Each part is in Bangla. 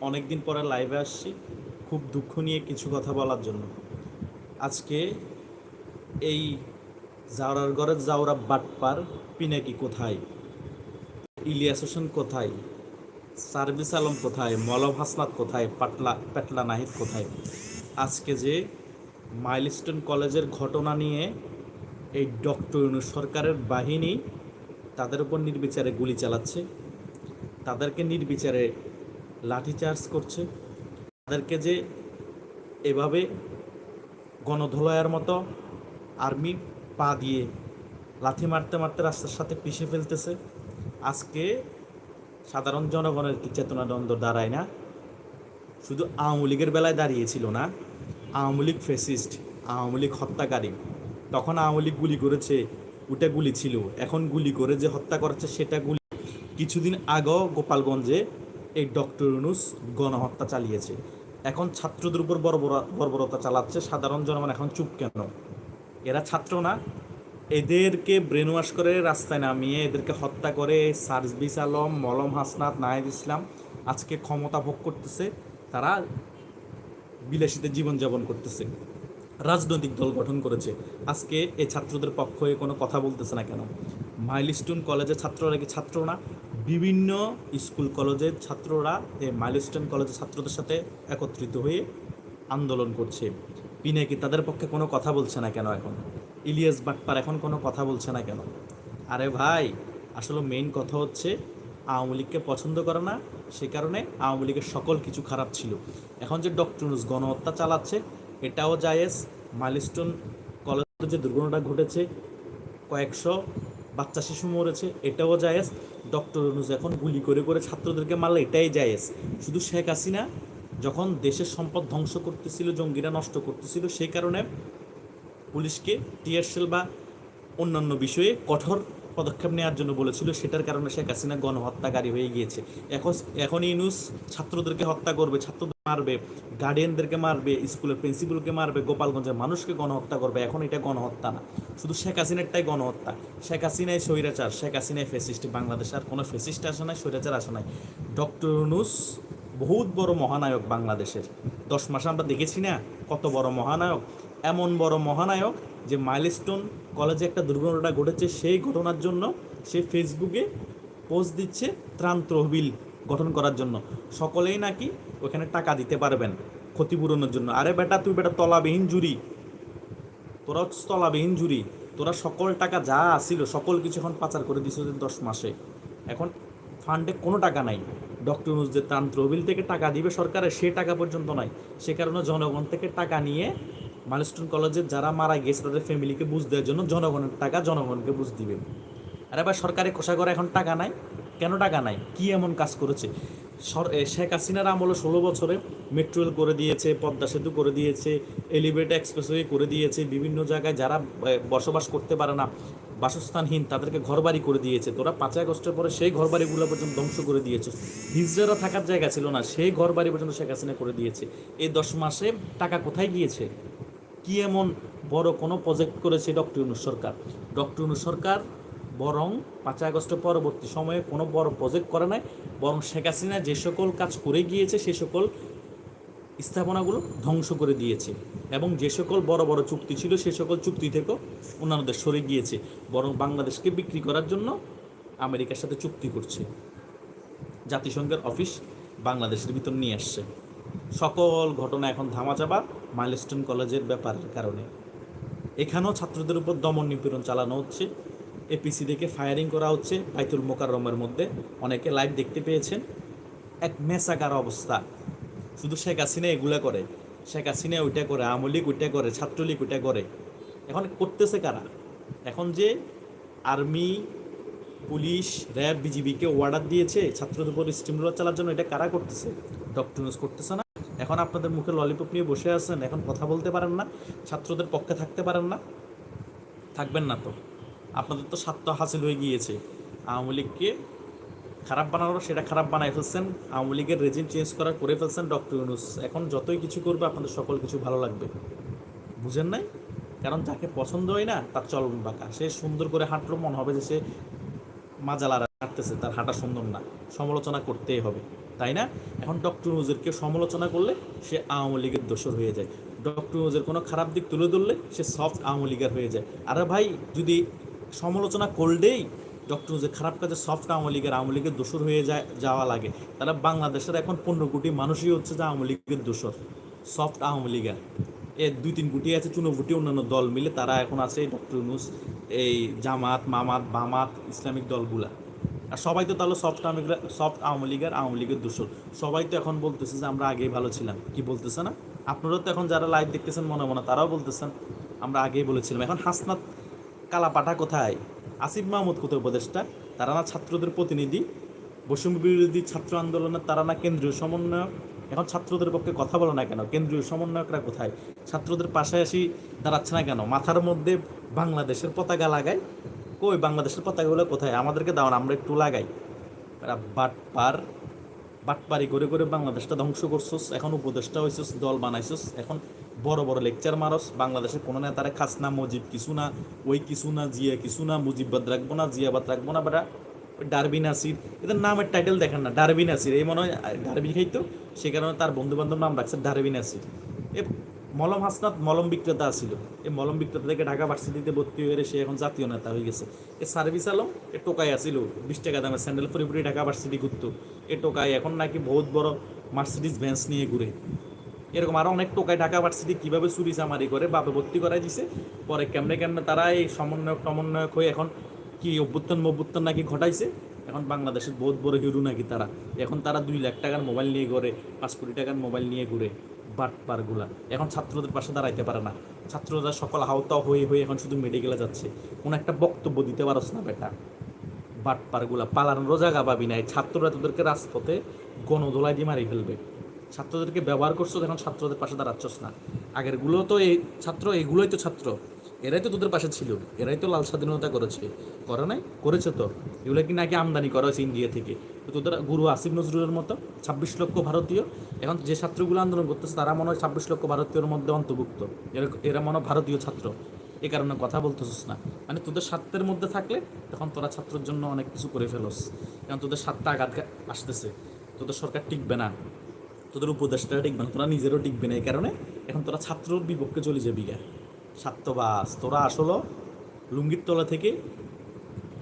অনেক দিন পরে লাইভে আসছি। খুব দুঃখ নিয়ে কিছু কথা বলার জন্য। আজকে এই জাওরার ঘরের জাওরা বাটপার পিনাকি কোথায়? ইলিয়াস হোসেন কোথায়? সার্ভিস আলম কোথায়? মলম হাসনাত কোথায়? পাটলা, পেটলা নাহিদ কোথায়? আজকে যে মাইলস্টোন কলেজের ঘটনা নিয়ে এই ডক্টর ইউনূস সরকারের বাহিনী তাদের উপর নির্বিচারে গুলি চালাচ্ছে। তাদেরকে নির্বিচারে লাঠিচার্জ করছে। তাদেরকে যে এভাবে গণধোলাইয়ের মতো আর্মি পা দিয়ে লাথি মারতে মারতে রাস্তার সাথে পিষে ফেলতেছে। আজকে সাধারণ জনগণের কি চেতনাদ্বন্দ্ব দাঁড়ায় না? শুধু আওয়ামী লীগের বেলায় দাঁড়িয়েছিল না, Awami League fascist Awami League হত্যাকারী। তখন আওয়ামী লীগ গুলি করেছে ওটা গুলি ছিল। এখন গুলি করে যে হত্যা করেছে, সেটা গুলি কিছুদিন আগেও গোপালগঞ্জে এই ডক্টর ইউনুস গণহত্যা চালিয়েছে। এখন ছাত্রদের উপর বর্বরা বর্বরতা চালাচ্ছে। সাধারণ জনগণ এখন চুপ কেন? এরা ছাত্র না। এদেরকে ব্রেন ওয়াশ করে রাস্তায় নামিয়ে এদেরকে হত্যা করে সার্জিস আলম, মলম হাসনাত নাহিদ ইসলাম আজকে ক্ষমতা ভোগ করতেছে। তারা বিলাসিতে জীবনযাপন করতেছে। রাজনৈতিক দল গঠন করেছে। আজকে এই ছাত্রদের পক্ষ হয়ে কোনো কথা বলতেছে না কেন? মাইলস্টোন কলেজের ছাত্ররা কি ছাত্র না? বিভিন্ন স্কুল কলেজের ছাত্ররা এই মাইলস্টোন কলেজের ছাত্রদের সাথে একত্রিত হয়ে আন্দোলন করছে। পিনাকি তাদের পক্ষে কোনো কথা বলছে না কেন এখন? ইলিয়াস বাটপার এখন কোনো কথা বলছে না কেন? আরে ভাই, আসলে মেইন কথা হচ্ছে আওয়ামী লীগকে পছন্দ করে না, সে কারণে আওয়ামী লীগের সকল কিছু খারাপ ছিল। এখন যে ডক্টর ইউনূস গণহত্যা চালাচ্ছে, এটাও জায়েজ। মাইলস্টোন কলেজে যে দুর্ঘটনাটা ঘটেছে, কয়েকশো বাচ্চা শিশু মরেছে, এটাও জায়েজ। ডক্টর ইউনূস এখন গুলি করে করে ছাত্রদেরকে মারলে এটাই জায়েজ। শুধু শেখ হাসিনা, যখন দেশের সম্পদ ধ্বংস করতেছিল, জঙ্গিরা নষ্ট করতেছিল, সেই কারণে পুলিশকে টিয়ার সেল বা অন্যান্য বিষয়ে কঠোর পদক্ষেপ নেওয়ার জন্য বলেছিল, সেটার কারণে শেখ হাসিনা গণহত্যাকারী হয়ে গিয়েছে। এখন এখন ইউনুস ছাত্রদেরকে হত্যা করবে। ছাত্রদের মারবে গার্ডিয়ানদেরকে মারবে স্কুলের প্রিন্সিপালকে মারবে, গোপালগঞ্জের মানুষকে গণহত্যা করবে, এখন এটা গণহত্যা না। শুধু শেখ হাসিনারটাই গণহত্যা। শেখ হাসিনাই স্বৈরাচার, শেখ হাসিনাই ফেসিস্ট বাংলাদেশে আর কোনো ফেসিস্ট আসে নাই, স্বৈরাচার আসে নাই। ডক্টর ইউনুস বহুত বড় মহানায়ক বাংলাদেশের। দশ মাসে আমরা দেখেছি না কত বড় মহানায়ক। এমন বড় মহানায়ক যে মাইলস্টোন কলেজে একটা দুর্ঘটনা ঘটেছে, সেই ঘটনার জন্য সে ফেসবুকে পোস্ট দিচ্ছে ত্রাণ তহবিল গঠন করার জন্য। সকলেই নাকি ওখানে টাকা দিতে পারবেন ক্ষতিপূরণের জন্য। আরে বেটা, তুই বেটা তলাবিহীন জুরি তোরা হচ্ছে তলাবিহীন জুরি তোরা সকল টাকা যা আসিল সকল কিছু এখন পাচার করে দিছ দশ মাসে। এখন ফান্ডে কোনো টাকা নাই। ডক্টর যে ত্রাণ তহবিল থেকে টাকা দিবে সরকারের, সে টাকা পর্যন্ত নাই। সে কারণে জনগণ থেকে টাকা নিয়ে মাইলস্টোন কলেজের যারা মারা গেছে, তাদের ফ্যামিলিকে বুঝ দেওয়ার জন্য জনগণের টাকা জনগণকে বুঝ দিবে। আর এবার সরকারি কোষাগরে এখন টাকা নাই। কেন টাকা নাই? কি এমন কাজ করেছে? শেখ হাসিনার আমলে ষোলো বছরে মেট্রো রেল করে দিয়েছে, পদ্মা সেতু করে দিয়েছে এলিভেট এক্সপ্রেসওয়ে করে দিয়েছে, বিভিন্ন জায়গায় যারা বসবাস করতে পারে না, বাসস্থানহীন, তাদেরকে ঘরবাড়ি করে দিয়েছে। তোরা পাঁচই আগস্টের পরে সেই ঘরবাড়িগুলো পর্যন্ত ধ্বংস করে দিয়েছে। হিজড়ারা থাকার জায়গা ছিল না, সেই ঘরবাড়ি পর্যন্ত শেখ হাসিনা করে দিয়েছে। এই দশ মাসে টাকা কোথায় গিয়েছে? কি এমন বড় কোনো প্রজেক্ট করেছে ডক্টর ইউনুস সরকার? ডক্টর ইউনুস সরকার বরং পাঁচই আগস্টের পরবর্তী সময়ে কোনো বড় প্রজেক্ট করে নাই, বরং শেখ হাসিনা যে সকল কাজ করে গিয়েছে, সে সকল স্থাপনাগুলো ধ্বংস করে দিয়েছে এবং যে সকল বড় বড় চুক্তি ছিল, সে সকল চুক্তি থেকেও অন্যান্য দেশ সরে গিয়েছে, বরং বাংলাদেশকে বিক্রি করার জন্য আমেরিকার সাথে চুক্তি করছে। জাতিসংঘের অফিস বাংলাদেশের ভিতর নিয়ে আসছে। সকল ঘটনা এখন ধামাচাপা মাইলস্টোন কলেজের ব্যাপারের কারণে। এখানেও ছাত্রদের উপর দমন নিপীড়ন চালানো হচ্ছে। এপিসি থেকে ফায়ারিং করা হচ্ছে বাইতুল মোকাররমের মধ্যে। অনেকে লাইভ দেখতে পেয়েছেন। এক মেসাকার অবস্থা। শুধু শেখ হাসিনা এগুলা করে। শেখ হাসিনা ওইটা করে, আওয়ামী লীগ ওইটা করে, ছাত্রলীগ ওইটা করে। এখন করতেছে কারা? এখন যে আর্মি পুলিশ র্যাব বিজিবিকে অর্ডার দিয়েছে, ছাত্রদের উপর স্টিমুলার চালার জন্য, এটা কারা করতেছে? ডক্টর ইউনুস করতেছে না। এখন আপনাদের মুখে ললিপপ নিয়ে বসে আছেন, এখন কথা বলতে পারেন না, ছাত্রদের পক্ষে থাকতে পারেন না। থাকবেন না তো। আপনাদের তো স্বার্থ হাসিল হয়ে গিয়েছে। আওয়ামী লীগকে খারাপ বানানোর সেটা খারাপ বানাই ফেলছেন। আওয়ামী লীগের রেজিম চেঞ্জ করা করে ফেলছেন ডক্টর ইউনুস। এখন যতই কিছু করবে, আপনাদের সকল কিছু ভালো লাগবে। বুঝেন নাই? কারণ যাকে পছন্দ হয় না, তার চলন বাঁকা সে সুন্দর করে হাঁটলো, মনে হবে যে সে মাজালারা হাঁটতেছে, তার হাঁটা সুন্দর না। সমালোচনা করতেই হবে, তাই না? এখন ডক্টর ইউনুসেরকে সমালোচনা করলে সে আওয়ামী লীগের দোষর হয়ে যায়। ডক্টর ইউনুসের কোনো খারাপ দিক তুলে ধরলে সে সফট আওয়ামী লীগের হয়ে যায়। আরে ভাই, যদি সমালোচনা করলেই ডক্টর যে খারাপ কাজে সফট আওয়ামী লীগের আওয়ামী লীগের দোষর হয়ে যায়, যাওয়া লাগে। তাহলে বাংলাদেশের এখন পনেরো কোটি মানুষই হচ্ছে যে আওয়ামী লীগের দোষর সফট আওয়ামী লীগের। এর দুই তিন কোটি আছে, চুনোভুটি অন্যান্য দল মিলে তারা এখন আছে ডক্টর ইউনুস, এই জামাত, মামাত, বামাত, ইসলামিক দলগুলা। আর সবাই তো তাহলে সফট আওয়ামী সফট আওয়ামী লীগের আওয়ামী লীগের দোষর। সবাই তো এখন বলতেছে যে আমরা আগেই ভালো ছিলাম। কি বলতেছে না? আপনারা তো এখন যারা লাইভ দেখতেছেন মনে মনে তারাও বলতেছেন, আমরা আগেই বলেছিলাম। এখন হাসনাত কালাপাটা কোথায়? আসিফ মাহমুদ কোথায় উপদেষ্টা? তারা না ছাত্রদের প্রতিনিধি? বৈষম্য বিরোধী ছাত্র আন্দোলনের তারা না কেন্দ্রীয় সমন্বয়ক? এখন ছাত্রদের পক্ষে কথা বলো না কেন? কেন্দ্রীয় সমন্বয়করা কোথায়? ছাত্রদের পাশে আসি দাঁড়াচ্ছে না কেন? মাথার মধ্যে বাংলাদেশের পতাকা লাগায়? কই বাংলাদেশের পতাকাগুলো কোথায়? আমাদেরকে দাও না, আমরা একটু লাগাই। বাটপার, বাটপারি করে করে বাংলাদেশটা ধ্বংস করছস। এখন উপদেষ্টা হয়েছিস দল বানাইছস। এখন বড় বড় লেকচার মারস, বাংলাদেশের কোনো নেতারে খাস না, মজিব কিছু না, ওই কিছু না, জিয়া কিছু না মুজিববাদ রাখব না জিয়াবাদ রাখব না, বেটা ওই ডারবি নাসির এদের নামের টাইটেল দেখেন না ডারবিন নাসির এই মনে হয় ডারবি খাইতো, সে কারণে তার বন্ধু বান্ধব নাম রাখছে ডারবিন নাসির এ মলম হাসনাত মলম বিক্রেতা ছিল এই মলম বিক্রেতা থেকে ঢাকা ভার্সিটিতে ভর্তি হয়ে সে এখন জাতীয় নেতা হয়ে গেছে। এ সার্ভিস আলম, এ টোকাই আসিল, বিশ টাকা দামে স্যান্ডেল ফুরি ফুরি ঢাকা ভার্সিটি ঘুরতো। এ টোকাই এখন নাকি বহুত বড় মার্সিডিস ভ্যান্স নিয়ে ঘুরে। এরকম আরও অনেক টোকায় ঢাকা ভার্সিটি কীভাবে চুরি চামারি করে, বাপে ভর্তি করাই দিছে। পরে কেমনে কেমনে তারা এই সমন্বয়ক টমন্বয়ক হয়ে এখন কি অভ্যুত্থান মভ্যুত্থান নাকি ঘটাইছে, এখন বাংলাদেশের বহুত বড় হিরো নাকি তারা। এখন তারা দুই লাখ টাকার মোবাইল নিয়ে ঘুরে, পাঁচ কোটি টাকার মোবাইল নিয়ে ঘুরে বাটপারগুলা। এখন ছাত্রদের পাশে দাঁড়াইতে পারে না। ছাত্ররা সকল আহত হয়ে হয়ে এখন শুধু মেডিকেলে যাচ্ছে। কোনো একটা বক্তব্য দিতে পারস না বেটা। বাটপারগুলা পালানোর জায়গা পাবি না ছাত্ররা তোদেরকে রাজপথে গণদোলাই দিয়ে মারি ফেলবে। ছাত্রদেরকে ব্যবহার করছ, এখন ছাত্রদের পাশে দাঁড়াচ্ছস না। আগেরগুলো তো এই ছাত্র, এগুলোই তো ছাত্র। এরাই তো তোদের পাশে ছিল। এরাই তো লাল স্বাধীনতা করেছে। করে নাই? করেছে তো। এগুলো কি নাকি আমদানি করা হয়েছে ইন্ডিয়া থেকে? তো তোদের গুরু আসিফ নজরুলের মতো ছাব্বিশ লক্ষ ভারতীয়, এখন যে ছাত্রগুলো আন্দোলন করতেছে, তারা মনে হয় ছাব্বিশ লক্ষ ভারতীয়র মধ্যে অন্তর্ভুক্ত। এরা মনে ভারতীয় ছাত্র। এ কারণে কথা বলতেছিস না। মানে তোদের স্বার্থের মধ্যে থাকলে তখন তোরা ছাত্রের জন্য অনেক কিছু করে ফেলোস। এখন তোদের স্বার্থে আঘাত আসতেছে। তোদের সরকার টিকবে না। তোদের উপদেশটা টিকবে না, তোরা নিজেরও টিকবে না এই কারণে এখন তোরা ছাত্রর বিপক্ষে চলে যাবি গা। স্বার্থবাস তোরা আসলো লুঙ্গির তলা থেকে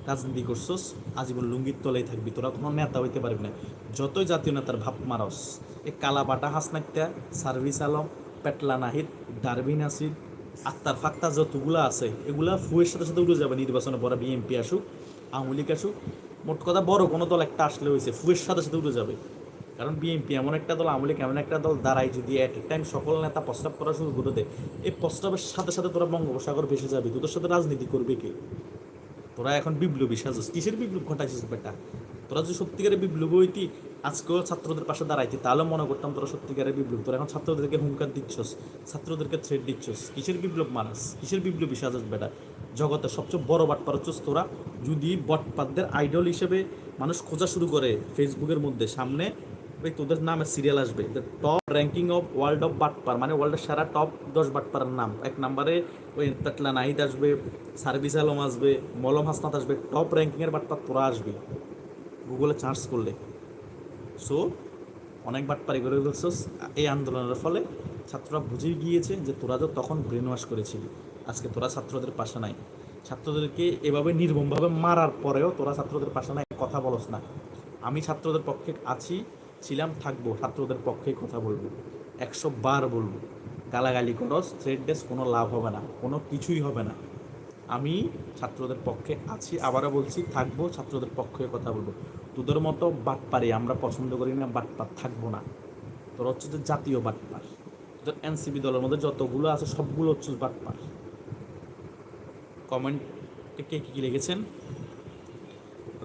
রাজনীতি করছস, আজীবন লুঙ্গির তলায় থাকবি, তোরা কোনো নেতা হইতে পারবি না। যতই জাতীয় নেতার ভাব মারস, এ কালা বাটা হাসনাক্তা সার্ভিস আলম, পেটলা নাহিদ ডারবিন আসির আত্মার ফাক্তা যতগুলো আছে, এগুলা ফুয়ের সাথে সাথে উঠে যাবে নির্বাচনে পরে বিএনপি আসুক, আওয়ামী লীগ আসুক। মোট কথা বড় কোনো দল একটা আসলে হয়েছে ফুয়ের সাথে সাথে উঠে যাবে। কারণ বিএনপি এমন একটা দল, আওয়ামী লীগ এমন একটা দল দাঁড়ায় যদি অ্যাট এ টাইম সকল নেতা প্রস্তাব করা শুরু করে দেয়, এই প্রস্তাবের সাথে সাথে তোরা বঙ্গোপসাগর ভেসে যাবি, তোদের সাথে রাজনীতি করবে কে? তোরা এখন বিপ্লবী সাজস, কিসের বিপ্লব ঘটাইছিস বেটা? তোরা যদি সত্যিকারের বিপ্লব হইতি, আজকেও ছাত্রদের পাশে দাঁড়াইতি, তাহলে মনে করতাম তোরা সত্যিকারের বিপ্লব, তোরা এখন ছাত্রদেরকে হুঙ্কার দিচ্ছস, ছাত্রদেরকে থ্রেড দিচ্ছস, কিসের বিপ্লব মানাস কিসের বিপ্লবী সাজস বেটা? জগতের সবচেয়ে বড় বাটপার হচ্ছস তোরা, যদি বটপাতদের আইডল হিসেবে মানুষ খোঁজা শুরু করে ফেসবুকের মধ্যে, সামনে ওই তোদের নামে সিরিয়াল আসবে। Top ranking of world of বাটপার মানে ওয়ার্ল্ডের সেরা টপ দশ বাটপারের নাম। এক নম্বরে ওই পেটলা নাহিদ আসবে সার্ভিস আলম আসবে, মলম হাসনাত আসবে টপ র্যাঙ্কিংয়ের বাটপার তোরা আসবে। গুগলে চার্জ করলে। সো অনেক বাটপারি করে ফেলছস এই আন্দোলনের ফলে ছাত্ররা বুঝে গিয়েছে যে তোরা তো তখন ব্রেন ওয়াশ করেছিলি, আজকে তোরা ছাত্রদের পাশে নাই। ছাত্রদেরকে এভাবে নির্মমভাবে মারার পরেও তোরা ছাত্রদের পাশে নাই। কথা বলস না। আমি ছাত্রদের পক্ষে আছি ছিলাম, থাকব, ছাত্রদের পক্ষে কথা বলব, একশো বার বলব, গালাগালি করস থ্রেড ডেস কোনো লাভ হবে না, কোনো কিছুই হবে না। আমি ছাত্রদের পক্ষে আছি, আবারও বলছি, থাকব, ছাত্রদের পক্ষে কথা বলব। তোদের মতো বাটপারি আমরা পছন্দ করি না, বাটপার থাকব না। তোর হচ্ছে যে জাতীয় বাটপার। তোদের এনসিপি দলের মধ্যে যতগুলো আছে, সবগুলো হচ্ছে বাটপার। কমেন্টে কে কী লিখেছেন?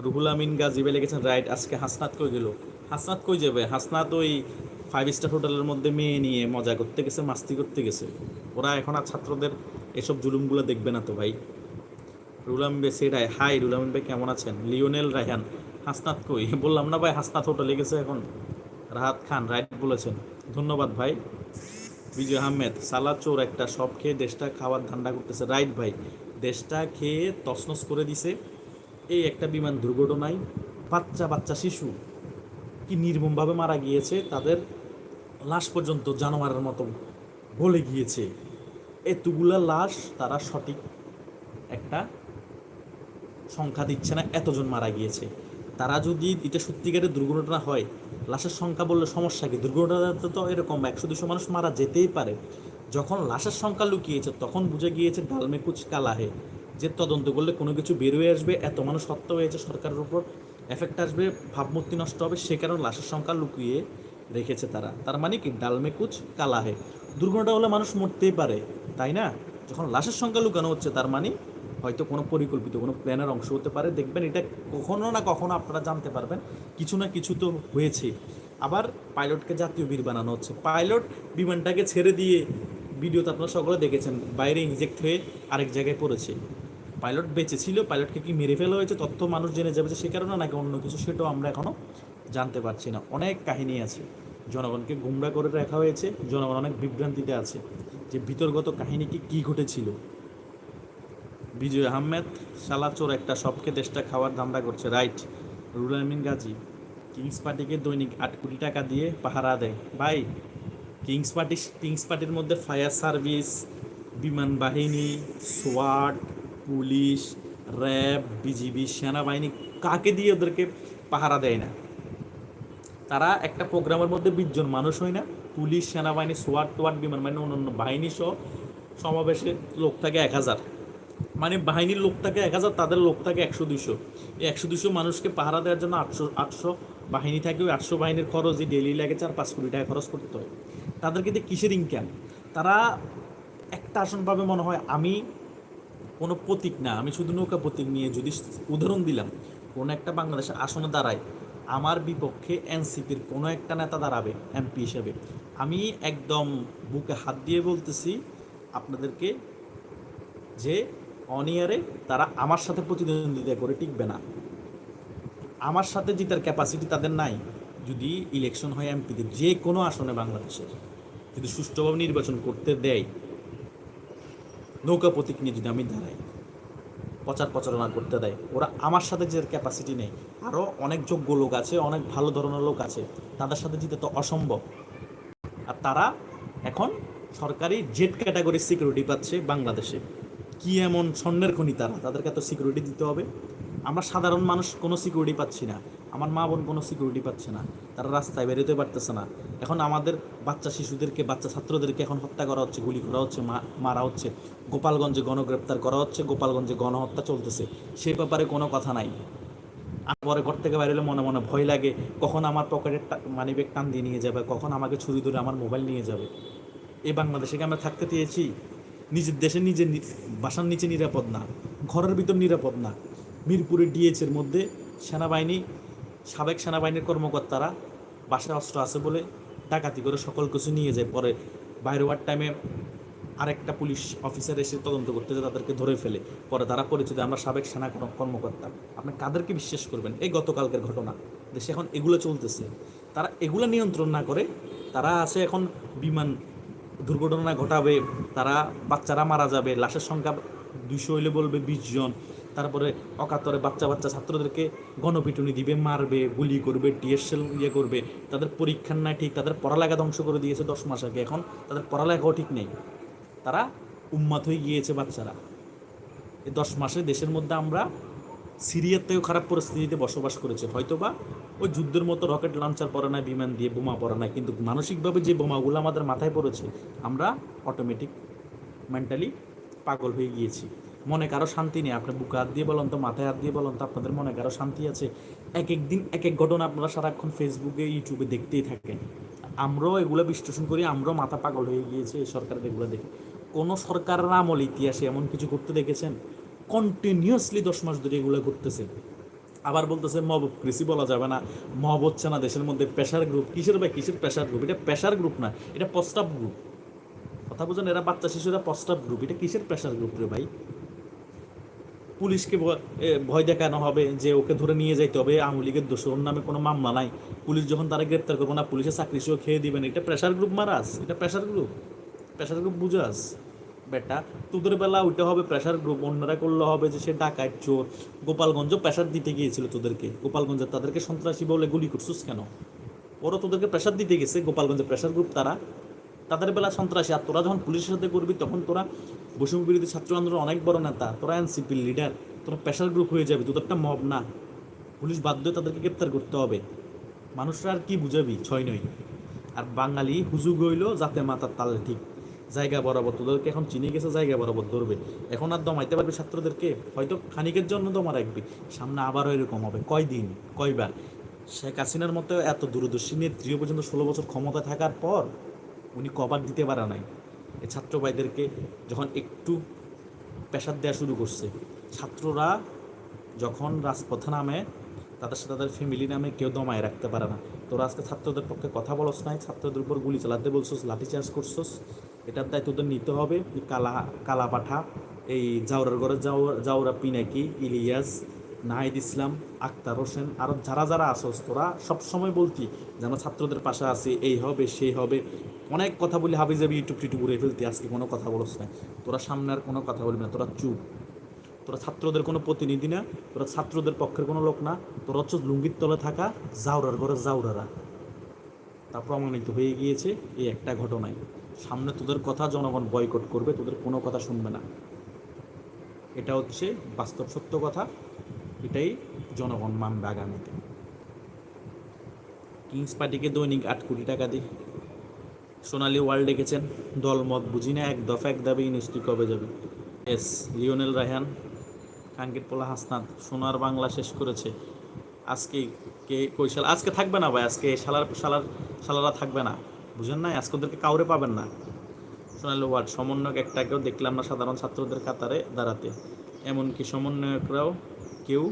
রুহুল আমিন গাজিবে লিখেছেন, রাইট, আজকে হাসনাত কই গেল? হাসনাত কই যাবে? হাসনাত ওই ফাইভ স্টার হোটেলের মধ্যে মেয়ে নিয়ে মজা করতে গেছে, মাস্তি করতে গেছে। ওরা এখন আর ছাত্রদের এসব জুলুমগুলো দেখবে না তো ভাই। রুল আমিন ভাই সেটাই হাই রুল আমিন ভাই, কেমন আছেন? লিওনেল রায়হান, হাসনাত কই? বললাম না ভাই, হাসনাত হোটেলে গেছে এখন। রাহাত খান, রাইট বলেছেন। ধন্যবাদ ভাই। বিজয় আহমেদ সালা চোর একটা, সব খেয়ে দেশটা খাওয়ার ধান্দা করতেছে। রাইট ভাই, দেশটা খেয়ে তছনছ করে দিছে। এই একটা বিমান দুর্ঘটনায় বাচ্চা বাচ্চা শিশু। কি নির্মমভাবে মারা গিয়েছে, তাদের লাশ পর্যন্ত জানোয়ারের মতো গলে গিয়েছে। এতগুলা লাশ তারা সঠিক একটা সংখ্যা দিচ্ছে না, এতজন মারা গিয়েছে। তারা যদি এটা সত্যিকারের দুর্ঘটনা হয়, লাশের সংখ্যা বললে সমস্যা কি? দুর্ঘটনাতে তো এরকম একশো দুশো মানুষ মারা যেতেই পারে। যখন লাশের সংখ্যা লুকিয়েছে, তখন বুঝে গিয়েছে ডালমে কুচ কালাহে যে তদন্ত করলে কোনো কিছু বেরোয় আসবে, এত মানুষ হত্যা হয়েছে সরকারের উপর। এফেক্ট আসবে, ভাবমূর্তি নষ্ট হবে, সে কারণে লাশের সংখ্যা লুকিয়ে রেখেছে তারা। তার মানে কি? ডালমে কুচ কালাহে দুর্ঘটনা হলে মানুষ মরতেই পারে, তাই না? যখন লাশের সংখ্যা লুকানো হচ্ছে, তার মানে হয়তো কোনো পরিকল্পিত, কোনো প্ল্যানের অংশ হতে পারে। দেখবেন এটা কখনো না কখনো আপনারা জানতে পারবেন, কিছু না কিছু তো হয়েছে। আবার পাইলটকে জাতীয় বীর বানানো হচ্ছে। পাইলট বিমানটাকে ছেড়ে দিয়ে, ভিডিওতে আপনারা সকলে দেখেছেন, বাইরে ইনজেক্ট হয়ে আরেক জায়গায় পড়েছে। পাইলট বেঁচে ছিল পাইলটকে কি মেরে ফেলা হয়েছে, তথ্য মানুষ জেনে যাবে যে সে কারণে নাকি অন্য কিছু সেটাও আমরা এখনও জানতে পারছি না। অনেক কাহিনী আছে। জনগণকে গুমরা করে রাখা হয়েছে। জনগণ অনেক বিভ্রান্তিতে আছে যে বিতর্গত কাহিনী কি ঘটেছিল। বিজয় আহমেদ সালাচোর একটা সবকে দেশটা খাওয়ার ধান্দা করছে। রাইট রুল আমিন গাজী, কিংস পার্টিকে দৈনিক আট কোটি টাকা দিয়ে পাহারা দেয়। ভাই, কিংস পার্টি, কিংস পার্টির মধ্যে ফায়ার সার্ভিস, বিমান বাহিনী সোয়াট পুলিশ, র্যাব, বিজিবি, সেনাবাহিনী কাকে দিয়ে ওদেরকে পাহারা দেয় না? তারা একটা প্রোগ্রামের মধ্যে বিশজন মানুষ হয় না। পুলিশ, সেনাবাহিনী, সোয়াট, টোয়াট, বিমান বাহিনী, অন্যান্য বাহিনী সহ সমাবেশে লোক থাকে এক হাজার। মানে বাহিনীর লোক থাকে এক হাজার, তাদের লোক থাকে একশো দুশো। এই একশো দুশো মানুষকে পাহারা দেওয়ার জন্য আটশো আটশো বাহিনী থাকে। ওই আটশো বাহিনীর খরচই ডেলি লাগে চার, পাঁচ কোটি টাকা খরচ করতে হয়। তাদেরকে দিয়ে কিসের ইনকাম তারা একটা আসন পাবে মনে হয় আমি কোনো প্রতীক না, আমি শুধু নৌকা প্রতীক নিয়ে যদি উদাহরণ দিলাম, কোনো একটা বাংলাদেশের আসনে দাঁড়ায়, আমার বিপক্ষে এনসিপির কোনো একটা নেতা দাঁড়াবে, এমপি হিসেবে। আমি একদম বুকে হাত দিয়ে বলতেছি আপনাদেরকে যে অনিয়ারে তারা আমার সাথে প্রতিদ্বন্দ্বিতা করে টিকবে না। আমার সাথে জিতার ক্যাপাসিটি তাদের নাই। যদি ইলেকশন হয় এমপিদের, যে কোনো আসনে বাংলাদেশের। যদি সুষ্ঠুভাবে নির্বাচন করতে দেয় নৌকা প্রতীক নিয়ে যদি আমি দাঁড়াই প্রচার প্রচারণা করতে দেয়, ওরা আমার সাথে যে ক্যাপাসিটি নেই আরও অনেক যোগ্য লোক আছে, অনেক ভালো ধরনের লোক আছে, তাদের সাথে জিতে তো অসম্ভব। আর তারা এখন সরকারি জেড ক্যাটাগরির সিকিউরিটি পাচ্ছে বাংলাদেশে। কি এমন স্বর্ণের খনি তারা? তাদেরকে তো সিকিউরিটি দিতে হবে। আমরা সাধারণ মানুষ কোনো সিকিউরিটি পাচ্ছি না। আমার মা বোন কোনো সিকিউরিটি পাচ্ছে না। তারা রাস্তায় বেরোতে পারতেছে না। এখন আমাদের বাচ্চা শিশুদেরকে, বাচ্চা ছাত্রদেরকে এখন হত্যা করা হচ্ছে, গুলি করা হচ্ছে মারা হচ্ছে। গোপালগঞ্জে গণগ্রেপ্তার করা হচ্ছে, গোপালগঞ্জে গণহত্যা চলতেছে। সে ব্যাপারে কোনো কথা নাই। পরে ঘর থেকে বাইরে মনে মনে ভয় লাগে, কখন আমার পকেটের মানি ব্যাগ টান দিয়ে নিয়ে যাবে, কখন আমাকে ছুরি ধরে আমার মোবাইল নিয়ে যাবে। এই বাংলাদেশে কি আমরা থাকতে চেয়েছি নিজের দেশে নিজের বাসার নিচে নিরাপদ না, ঘরের ভিতর নিরাপদ না। মিরপুরের ডিএচের মধ্যে সেনাবাহিনী সাবেক সেনাবাহিনীর কর্মকর্তারা বাসায় অস্ত্র আছে বলে ডাকাতি করে সকল কিছু নিয়ে যায়। পরে বাইরে হওয়ার টাইমে আরেকটা পুলিশ অফিসার এসে তদন্ত করতে যায়, তাদেরকে ধরে ফেলে। পরে তারা পরিচিত, আমরা সাবেক সেনা কর্মকর্তা। আপনি কাদেরকে বিশ্বাস করবেন? এই গতকালকের ঘটনা। দেশে এখন এগুলো চলতেছে। তারা এগুলো নিয়ন্ত্রণ না করে, তারা আছে এখন বিমান দুর্ঘটনা ঘটাবে, তারা বাচ্চারা মারা যাবে, লাশের সংখ্যা দুইশো হইলে বলবে বিশ জন। তারপরে অকাতরে বাচ্চা বাচ্চা ছাত্রদেরকে গণপিটুনি দিবে, মারবে, গুলি করবে টিএসএল ইয়ে করবে। তাদের পরীক্ষার নাই ঠিক, তাদের পড়ালেখা ধ্বংস করে দিয়েছে দশ মাস আগে। এখন তাদের পড়ালেখাও ঠিক নেই। তারা উন্মাদ হয়ে গিয়েছে বাচ্চারা। এই দশ মাসে দেশের মধ্যে আমরা সিরিয়ার থেকেও খারাপ পরিস্থিতিতে বসবাস করেছে। হয়তো বা ওই যুদ্ধের মতো রকেট লঞ্চার পড়ে না বিমান দিয়ে বোমা পড়ে না কিন্তু মানসিকভাবে যে বোমাগুলো আমাদের মাথায় পড়েছে, আমরা অটোমেটিক মেন্টালি পাগল হয়ে গিয়েছি। মনে কারও শান্তি নেই। আপনি বুকে হাত দিয়ে বলেন তো, মাথায় হাত দিয়ে বলেন তো, আপনাদের মনে কারও শান্তি আছে? এক এক দিন এক এক ঘটনা আপনারা সারাক্ষণ ফেসবুকে ইউটিউবে দেখতেই থাকেন। আমরাও এগুলো বিশ্লেষণ করি, আমরাও মাথা পাগল হয়ে গিয়েছে এই সরকারের এগুলো দেখে। কোনো সরকারের আমল ইতিহাসে এমন কিছু করতে দেখেছেন? কন্টিনিউয়াসলি দশ মাস ধরে এগুলো করতেছে আবার বলতেছে, মব কৃষি বলা যাবে না। মব হচ্ছে না দেশের মধ্যে প্রেশার গ্রুপ কিসের ভাই, কিসের প্রেশার গ্রুপ এটা প্রেশার গ্রুপ না, এটা প্রস্তাব গ্রুপ কথা বুঝেন, এরা বাচ্চা শিশুরা প্রস্তাব গ্রুপ এটা কিসের প্রেশার গ্রুপ রে ভাই? পুলিশকে ভয় দেখানো হবে যে ওকে ধরে নিয়ে যাইতে হবে, আওয়ামী লীগের দোষ ওর নামে কোনো মামলা নাই। পুলিশ যখন তারা গ্রেপ্তার করব না, পুলিশের চাকরি সহ খেয়ে দিবেন। এটা প্রেশার গ্রুপ মারাস, এটা প্রেশার গ্রুপ প্রেশার গ্রুপ বুঝাস। বেটা, তোদের বেলা ওইটা হবে প্রেশার গ্রুপ অন্যরা করলে হবে যে সে ডাকাত চোর। গোপালগঞ্জ প্রেশার দিতে গিয়েছিল তোদেরকে। গোপালগঞ্জে তাদেরকে সন্ত্রাসী বলে গুলি করছিস কেন? ওরা তোদেরকে প্রেশার দিতে গেছে। গোপালগঞ্জের প্রেশার গ্রুপ তারা তাদের বেলা সন্ত্রাসী। আর তোরা যখন পুলিশের সাথে করবি, তখন তোরা বৈষম্য বিরোধী ছাত্র আন্দোলন অনেক বড় নেতা, তোরা এনসিপি লিডার, তোরা প্রেশার গ্রুপ হয়ে যাবে, তোদের একটা মব না। পুলিশ বাধ্য তাদেরকে গ্রেপ্তার করতে হবে। মানুষরা আর কি বুঝাবি? ছয় নয়। আর বাঙালি হুজুগ হইল যাতে মাথার তাল, ঠিক। জায়গা বরাবর, তোদেরকে এখন চিনে গেছে জায়গা বরাবর ধরবে। এখন আর দমাইতে পারবে ছাত্রদেরকে? হয়তো খানিকের জন্য দমা রাখবি। সামনে আবারও এরকম হবে। কয়দিন? কয়বার? শেখ হাসিনার মতো এত দূরদর্শী নেত্রীও পর্যন্ত ষোলো বছর ক্ষমতা থাকার পর উনি কবার দিতে পারে নাই। ছাত্র ভাইদেরকে যখন একটু প্রেশার দেওয়া শুরু করছে, ছাত্ররা যখন রাজপথে নামে, তাদের সাথে তাদের ফ্যামিলি নামে কেউ দমায় রাখতে পারে না। তোরা আজকে ছাত্রদের পক্ষে কথা বলস নাই, ছাত্রদের উপর গুলি চালাতে বলছোস লাঠিচার্জ করছোস এটার দায়িত্ব তোদের নিতে হবে। কালা কালা পাঠা এই জাউরার ঘরে জাউ- জাউরা পিনাকি, ইলিয়াস নাহিদ ইসলাম, আক্তার হোসেন আরও যারা যারা আসোস তোরা সবসময় বলতি যে আমরা ছাত্রদের পাশে আছি, এই হবে, সেই হবে। অনেক কথা বলি হাবি যাবি ইউটিউব টিউটিউব ঘুরে ফেলতি, আজকে কোনো কথা বলস না তোরা সামনে আর কোনো কথা বলবি না, তোরা চুপ। তোরা ছাত্রদের কোনো প্রতিনিধি না, তোরা ছাত্রদের পক্ষের কোনো লোক না, তোরা হচ্ছে লুঙ্গির তলে থাকা জাউরার ঘরে জাউরারা তা প্রমাণিত হয়ে গিয়েছে এই একটা ঘটনায়। সামনে তোদের কথা জনগণ বয়কট করবে, তোদের কোনো কথা শুনবে না। এটা হচ্ছে বাস্তব সত্য কথা। এটাই জনগণ মানবে আগামীতে কিংস পার্টিকে দৈনিক আট কোটি টাকা দিই সোনালি ওয়ার্ল্ড ডেকেছেন দলমত বুঝি না, এক দফা এক দাবি ইনস্টি কবে যাবে। এস লিওনেল রায়হান কাঙ্কিত পোলা হাসনাত, সোনার বাংলা শেষ করেছে। আজকে কে কৈশাল, আজকে থাকবে না ভাই, আজকে শালার শালার, শালারা থাকবে না। বুঝেন না আজকে ওদেরকে কাউরে পাবেন না। সোনালি ওয়ার্ড সমন্বয়ক একটাকেও দেখলাম না সাধারণ ছাত্রদের কাতারে দাঁড়াতে। এমনকি সমন্বয়করাও কেউ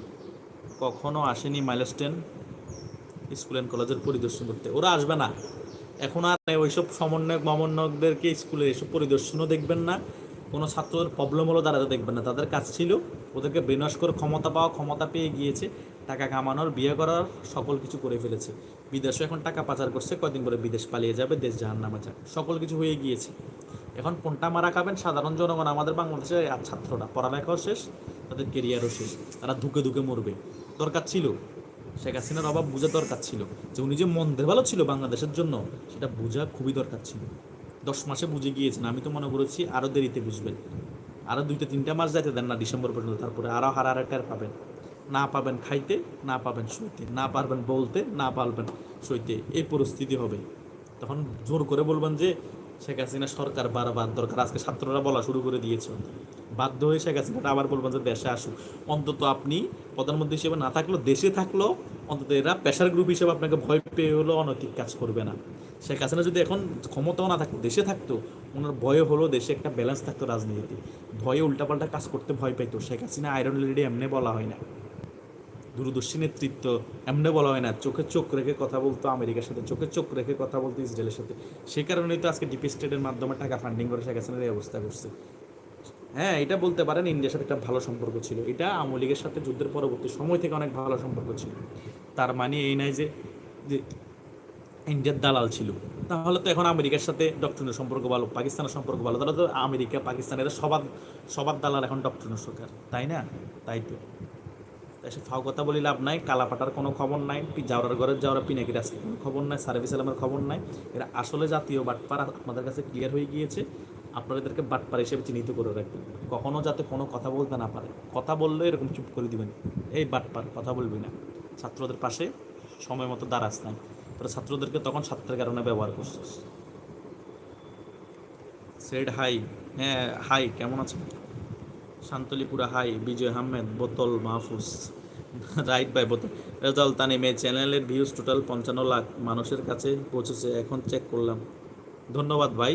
কখনো আসেনি মাইলস্টেন স্কুল অ্যান্ড কলেজের পরিদর্শন করতে। ওরা আসবে না। এখন আর ওইসব সমন্বয়ক, মমন্বয়কদেরকে স্কুলে এসব পরিদর্শনও দেখবেন না। কোনো ছাত্রদের প্রবলেম হলো দাঁড়াতে দেখবেন না। তাদের কাজ ছিল ওদেরকে ব্রেনওয়াশ করে ক্ষমতা পাওয়া, ক্ষমতা পেয়ে গিয়েছে, টাকা কামানোর, বিয়ে করার, সকল কিছু করে ফেলেছে। বিদেশে এখন টাকা পাচার করছে, কয়দিন পরে বিদেশ পালিয়ে যাবে, দেশ জাহান নামে যাক সকল কিছু হয়ে গিয়েছে। এখন কোনটা মারা খাবেন? সাধারণ জনগণ, আমাদের বাংলাদেশের আর ছাত্ররা। পড়ালেখাও শেষ, তাদের কেরিয়ারও শেষ। তারা ধুকে ধুকে মরবে। দরকার ছিল। শেখ হাসিনার অভাব বোঝা দরকার ছিল। যে উনি যে মন্দের ভালো ছিল বাংলাদেশের জন্য, সেটা বোঝা খুবই দরকার ছিল। দশ মাসে বুঝে গিয়েছেন, আমি তো মনে করেছি আরও দেরিতে বুঝবেন। আরও দুইটা, তিনটা মাস যাইতে দেন না ডিসেম্বর পর্যন্ত, তারপরে আরও হার আর পাবেন। না পাবেন খাইতে, না পাবেন শুইতে, না পারবেন বলতে, না পারবেন সইতে। এই পরিস্থিতি হবে। তখন জোর করে বলবেন যে শেখ হাসিনা সরকার বারবার, দরকার আজকে ছাত্ররা বলা শুরু করে দিয়েছে। বাধ্য হয়ে শেখ হাসিনাটা আবার বলবেন যে দেশে আসুক। অন্তত আপনি প্রধানমন্ত্রী হিসেবে না থাকলেও, দেশে থাকলেও অন্তত এরা প্রেশার গ্রুপ হিসেবে আপনাকে ভয় পেয়ে হলেও অনৈতিক কাজ করবে না। শেখ হাসিনা যদি এখন ক্ষমতাও না থাকতো, দেশে থাকতো, ওনার ভয়ে হলো দেশে একটা ব্যালেন্স থাকতো রাজনীতিতে। ভয়ে উল্টাপাল্টা কাজ করতে ভয় পাইতো। শেখ হাসিনা আয়রন লেডি এমনি বলা হয় না। দূরদর্শী নেতৃত্ব এমনি বলা হয় না, চোখে চোখ রেখে কথা বলতো আমেরিকার সাথে, চোখে চোখ রেখে কথা বলতো ইসরায়েলের সাথে। সেই কারণেই তো আজকে ডিপি স্টেটের মাধ্যমে টাকা ফান্ডিং করে শেখ হাসিনার এই অবস্থা করছে হ্যাঁ এটা বলতে পারেন ইন্ডিয়ার সাথে একটা ভালো সম্পর্ক ছিল। এটা আওয়ামী লীগের সাথে যুদ্ধের পরবর্তী সময় থেকে অনেক ভালো সম্পর্ক ছিল। তার মানে এই নাই যে যে ইন্ডিয়ার দালাল ছিল। তাহলে তো এখন আমেরিকার সাথে ডক্টরিনের সম্পর্ক ভালো, পাকিস্তানের সম্পর্ক ভালো। তাহলে তো আমেরিকা পাকিস্তানের সবার সবার দালাল এখন ডক্টরিনের সরকার। তাই না? তাই তো। তাই সে ফাও কথা বলি লাভ নাই, কালাপাটার কোনো খবর নাই জাওরার ঘরের জাওরা পিনাকির আজকে কোনো খবর নাই, সার্ভিস আলামের খবর নাই। এরা আসলে জাতীয় বাটপার আপনাদের কাছে ক্লিয়ার হয়ে গিয়েছে, আপনারা এদেরকে বাটপার হিসেবে চিহ্নিত করে রাখবেন। কখনও যাতে কোনো কথা বলতে না পারে। কথা বললে এরকম চুপ করে দিবেন। এই বাটপার কথা বলবি না। ছাত্রদের পাশে সময় মতো দাঁড়াস নাই। তোরা ছাত্রদেরকে তখন ছাত্রের কারণে ব্যবহার করছিস। সেড হাই হ্যাঁ হাই কেমন আছেন? শান্তলিপুরা হাই বিজয় আহমেদ, বোতল মাহফুজ। রাইট বাই বোতল রেজাল্ট তানিমে চ্যানেলের ভিউজ টোটাল পঞ্চান্ন লাখ মানুষের কাছে পৌঁছেছে। এখন চেক করলাম। ধন্যবাদ ভাই।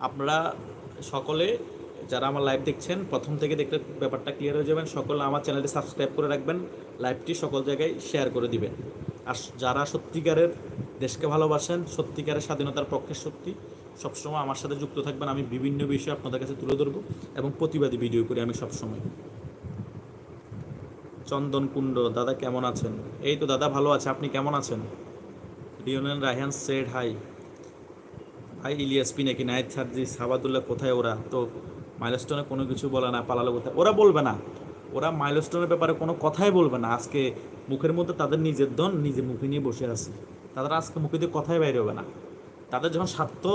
আপনারা সকলে যারা আমার লাইভ দেখছেন, প্রথম থেকে দেখলে ব্যাপারটা ক্লিয়ার হয়ে যাবেন। সকলে আমার চ্যানেলটি সাবস্ক্রাইব করে রাখবেন। লাইভটি সকল জায়গায় শেয়ার করে দিবেন। আর যারা সত্যিকারের দেশকে ভালোবাসেন, সত্যিকারের স্বাধীনতার পক্ষে সত্যি সবসময় আমার সাথে যুক্ত থাকবেন, আমি বিভিন্ন বিষয় আপনাদের কাছে তুলে ধরবো এবং প্রতিবাদী ভিডিও করি আমি সবসময়। চন্দন কুণ্ড, দাদা কেমন আছেন? এই তো দাদা ভালো আছে, আপনি কেমন আছেন? Lionel Raihan said hi hi Elias P নাকি? নাইট সার্জি সাবাদুল্লাহ, কোথায় ওরা? তো মাইলস্টোনে কোনো কিছু বলে না, পালালো কোথায়? ওরা বলবে না। ওরা মাইলস্টোনের ব্যাপারে কোনো কথাই বলবে না। আজকে মুখের মধ্যে তাদের নিজের দন নিজে মুখে নিয়ে বসে আছে। তাদের আজকে মুখে দিয়ে কথাই বাইরে হবে না। তাদের যখন স্বার্থ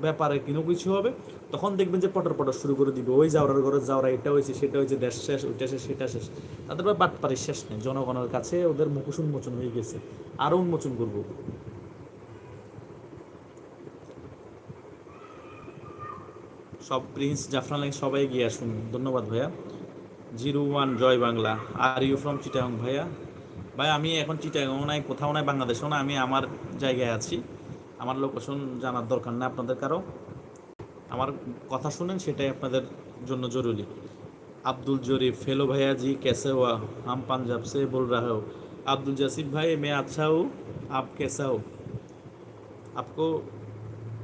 ব্যাপারে কোনো কিছু হবে, তখন দেখবেন যে পটর পটর শুরু করে দিবে। ওই যাওয়ার ঘরে যাওয়ার এটা হয়েছে, সেটা হয়েছে, দেশ শেষ, ওইটা শেষ, সেটা শেষ। তাদের বা বাটপাড়ির শেষ নেই। জনগণের কাছে ওদের মুখোশ উন্মোচন হয়ে গেছে। আরও উন্মোচন করব। সব প্রিন্স জাফরান সবাই গিয়ে আসুন। ধন্যবাদ ভাইয়া। Zero one, Joy Bangla. Are you from Chittagong ভাইয়া? ভাই, আমি এখন চিটাগাং নাই, কোথাও নাই, বাংলাদেশেও না আমি আমার জায়গায় আছি। আমার লোকেশন জানার দরকার না আপনাদের কারও। আমার কথা শুনেন, সেটাই আপনাদের জন্য জরুরি। আব্দুল জরিফ ফেলো ভাইয়া জি কেসে হুয়া হাম পাঞ্জাব সে বল রাহ আব্দুল জাসিফ ভাই, মে আচ্ছা আপ কেসাও আপকো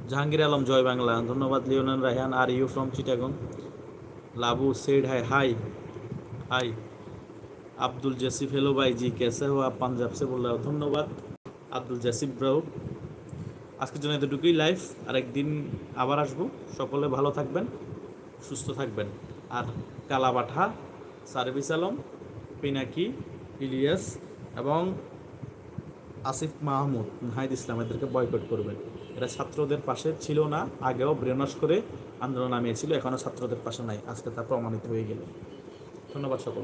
জাহাঙ্গীর আলম, জয় বাংলা। ধন্যবাদ Lionel Raihan are you from Chittagong Labu said hi hi. Hi. Abdul Jasif hello ভাই জি কেসে হো? আপ পাঞ্জাব সে বল রাহ ধন্যবাদ। আব্দুল জাসিফ ব্রাউ আজকের জন্য এতটুকুই লাইফ আর একদিন আবার আসব। সকলে ভালো থাকবেন, সুস্থ থাকবেন। আর কালাবাঠা সার্ভিস আলম, পিনাকি, ইলিয়াস এবং আসিফ মাহমুদ, নাহিদ ইসলাম, এদেরকে বয়কট করবেন। এরা ছাত্রদের পাশে ছিল না, আগেও ব্রেনস করে আন্দোলন নামিয়েছিল এখনও ছাত্রদের পাশে নাই। আজকে তা প্রমাণিত হয়ে গেল। ধন্যবাদ সকল